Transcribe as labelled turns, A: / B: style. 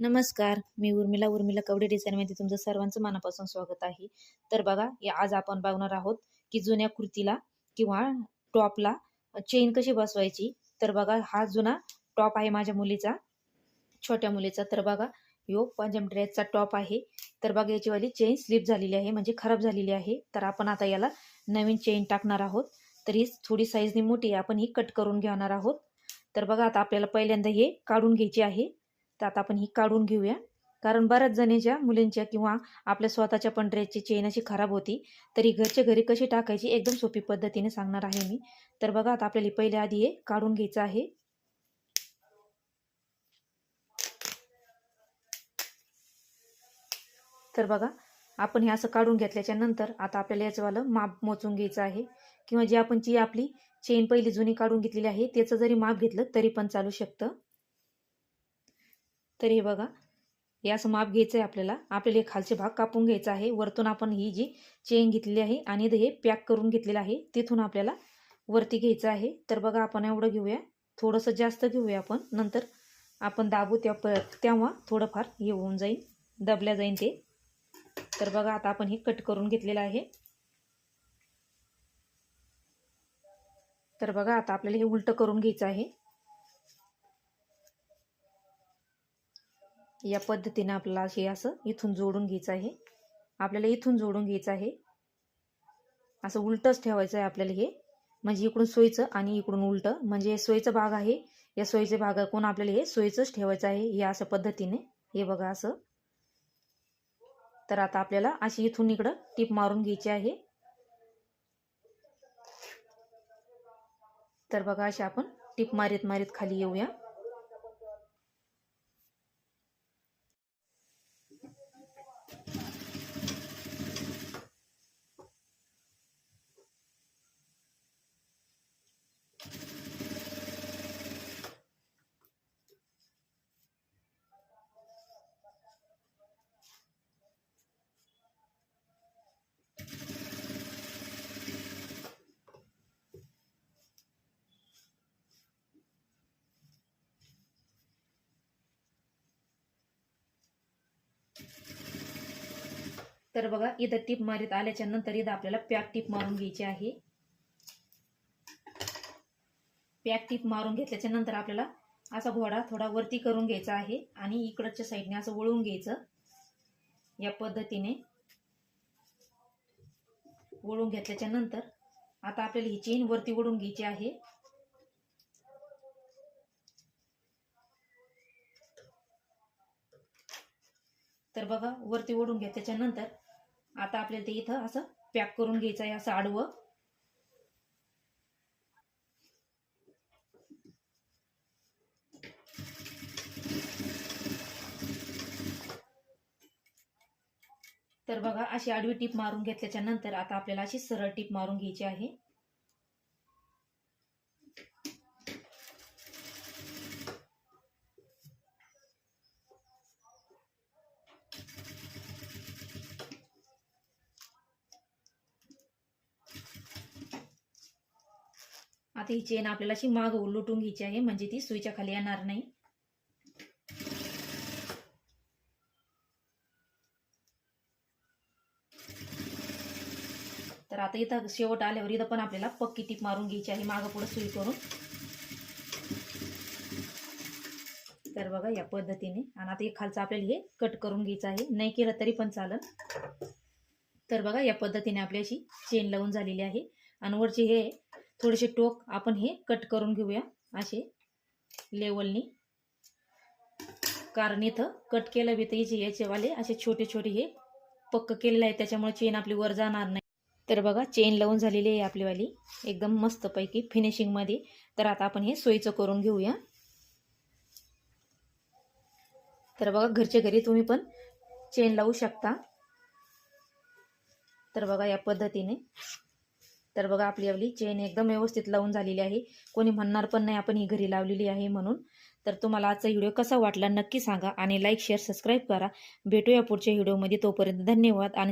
A: नमस्कार मी उर्मिला उर्मिला कवडे डिझाईनमध्ये तुमचं सर्वांचं मनापासून स्वागत आहे. तर बघा या आज आपण बघणार आहोत की जुन्या कुर्तीला किंवा टॉपला चेन कशी बसवायची. तर बघा हा जुना टॉप आहे माझ्या मुलीचा छोट्या मुलीचा. तर बघा यो पंजाब ड्रेसचा टॉप आहे. तर बघा याचीवाली चेन स्लिप झालेली आहे म्हणजे खराब झालेली आहे. तर आपण आता याला नवीन चेन टाकणार आहोत. तर ही थोडी साईजनी मोठी आहे आपण ही कट करून घेणार आहोत. तर बघा आता आपल्याला पहिल्यांदा हे काढून घ्यायची आहे. तर आता आपण ही काढून घेऊया. कारण बऱ्याच जणीच्या मुलींच्या किंवा आपल्या स्वतःच्या पण ड्रेसची चेन अशी खराब होती. तरी घरच्या घरी कशी टाकायची एकदम सोपी पद्धतीने सांगणार आहे मी. तर बघा आता आपल्याला पहिल्या आधी हे काढून घ्यायचं आहे. तर बघा आपण हे असं काढून घेतल्याच्या नंतर आता आपल्याला याचंवालं माप मोजून घ्यायचं आहे. किंवा जी आपण जी आपली चेन पहिली जुनी काढून घेतलेली आहे त्याचं जरी माप घेतलं तरी पण चालू शकतं. तर हे बघा हे माप घ्यायचं आहे आपल्याला. आपल्याला हे खालचे भाग कापून घ्यायचा आहे. वरतून आपण ही जी चेन घेतलेली आहे आणि हे पॅक करून घेतलेलं आहे तिथून आपल्याला वरती घ्यायचं आहे. तर बघा आपण एवढं घेऊया. थोडंसं जास्त घेऊया आपण. नंतर आपण दाबू त्या प तेव्हा थोडंफार हे होऊन जाईल दबल्या जाईल ते. तर बघा आता आपण हे कट करून घेतलेलं आहे. तर बघा आता आपल्याला हे उलटं करून घ्यायचं आहे. या पद्धतीने आपल्याला हे असं इथून जोडून घ्यायचं आहे. आपल्याला इथून जोडून घ्यायचं आहे. असं उलटंच ठेवायचं आहे आपल्याला हे. म्हणजे इकडून सोयीचं आणि इकडून उलटं. म्हणजे सोयीचा भाग आहे. या सोयीचे भागाकडून आपल्याला हे सोयीचंच ठेवायचं आहे. या अशा पद्धतीने. हे बघा असं. तर आता आपल्याला अशी इथून इकडं टीप मारून घ्यायची आहे. तर बघा अशी आपण टीप मारीत मारीत खाली येऊया. तर बघा इथं टीप मारित आल्याच्यानंतर इथं आपल्याला पॅक टीप मारून घ्यायची आहे. पॅक टीप मारून घेतल्याच्या नंतर आपल्याला असा घोडा थोडा वरती करून घ्यायचा आहे आणि इकडच्या साईडने असं वळून घ्यायचं. या पद्धतीने वळून घेतल्याच्या नंतर आता आपल्याला ही चेन वरती वळून घ्यायची आहे. तर बघा वरती ओढून घ्या. त्याच्यानंतर आता आपल्याला ते इथं असं पॅक करून घ्यायचं आहे असं आडवं. तर बघा अशी आडवी टीप मारून घेतल्याच्या नंतर आता आपल्याला अशी सरळ टीप मारून घ्यायची आहे. आता ही चेन आपल्याला अशी माग उलटून घ्यायची आहे म्हणजे ती सुईच्या खाली येणार नाही. तर आता इथं शेवट आल्यावर इथं पण आपल्याला पक्की टीप मारून घ्यायची आहे मागं पुढे सुई करून. तर बघा या पद्धतीने. आणि आता हे खालचं आपल्याला हे कट करून घ्यायचं आहे. नाही केलं तरी पण चालत तर बघा या पद्धतीने आपली अशी चेन लावून झालेली आहे. आणि वरची हे थोडेसे टोक आपण हे कट करून घेऊया असे लेवलनी. कारण इथं कट केलं बी तर याचे याचेवाले असे छोटे छोटे हे पक्क केलेलं आहे त्याच्यामुळे चेन आपली वर जाणार नाही. तर बघा चेन लावून झालेली आहे आपलीवाली. एकदम मस्तपैकी फिनिशिंगमध्ये तर आता आपण हे सोयीचं करून घेऊया. तर बघा घरच्या घरी तुम्ही पण चेन लावू शकता. तर बघा या पद्धतीने. तर बघा आपली आपली चेन एकदम व्यवस्थित लावून झालेली आहे. कोणी म्हणणार पण नाही आपण ही घरी लावलेली आहे म्हणून. तर तुम्हाला आजचा व्हिडिओ कसा वाटला नक्की सांगा आणि लाईक शेअर सबस्क्राईब करा. भेटूया पुढच्या व्हिडिओमध्ये. तोपर्यंत धन्यवाद आणि